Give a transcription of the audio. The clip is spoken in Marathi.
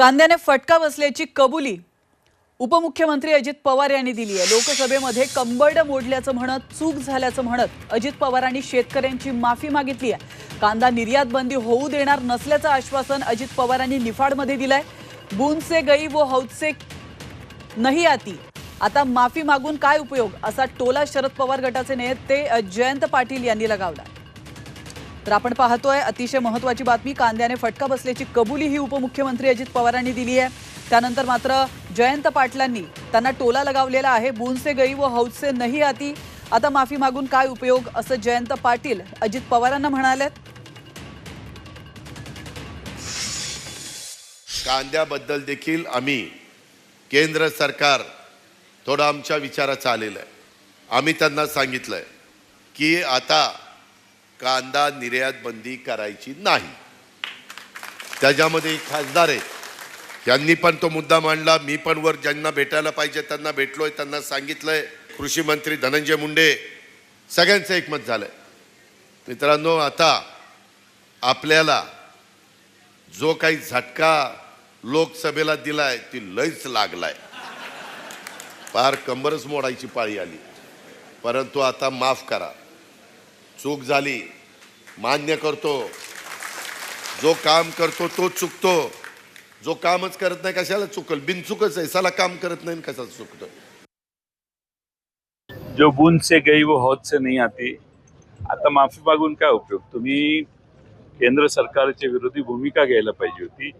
कांद्याने फटका बसल्याची कबुली उपमुख्यमंत्री अजित पवार यांनी दिली आहे. लोकसभेमध्ये कंबरड मोडल्याचं म्हणत चूक झाल्याचं म्हणत अजित पवारांनी शेतकऱ्यांची माफी मागितली आहे. कांदा निर्यात बंदी होऊ देणार नसल्याचं आश्वासन अजित पवारांनी निफाडमध्ये दिलंय. बूनसे गई व हौदसे नाही आती. आता माफी मागून काय उपयोग? असा टोला शरद पवार गटाचे नेते जयंत पाटील यांनी लगावला. तर आपण पाहतोय अतिशय महत्वाची बातमी कांद्याने फटका बसल्याची कबुली ही उपमुख्यमंत्री अजित पवारांनी दिली आहे. त्यानंतर मात्र जयंत पाटलांनी त्यांना टोला लगावलेला आहे. बुनसे गई व हौदसे नाही आती. आता माफी मागून काय उपयोग असं जयंत पाटील अजित पवारांना म्हणालेत. कांद्याबद्दल देखील आम्ही केंद्र सरकार थोडं आमच्या विचाराचं आलेलं आहे. आम्ही त्यांना सांगितलं आहे की आता कांदा निर्यात बंदी करायची नाही. त्याच्यामध्ये एक खासदार आहे. त्यांनी पण तो मुद्दा मांडला. मी पण वर ज्यांना भेटायला पाहिजे त्यांना भेटलोय त्यांना सांगितलंय. कृषी मंत्री धनंजय मुंडे सगळ्यांचं एकमत झालंय. मित्रांनो आता आपल्याला जो काही झटका लोकसभेला दिलाय ती लयच लागलाय. फार कंबरच मोडायची पाळी आली. परंतु आता माफ करा. चूक झाली. मान्य करतो. जो काम करतो तो चुकतो. जो कामच करत नाही कशाला चुकल? बिनचुकच आहे. साला काम करत नाही कशाला चुकतो? जो बूंद से गई वो हौद से नाही आती. आता माफी मागून काय उपयोग? तुम्ही केंद्र सरकारची विरोधी भूमिका घ्यायला पाहिजे होती.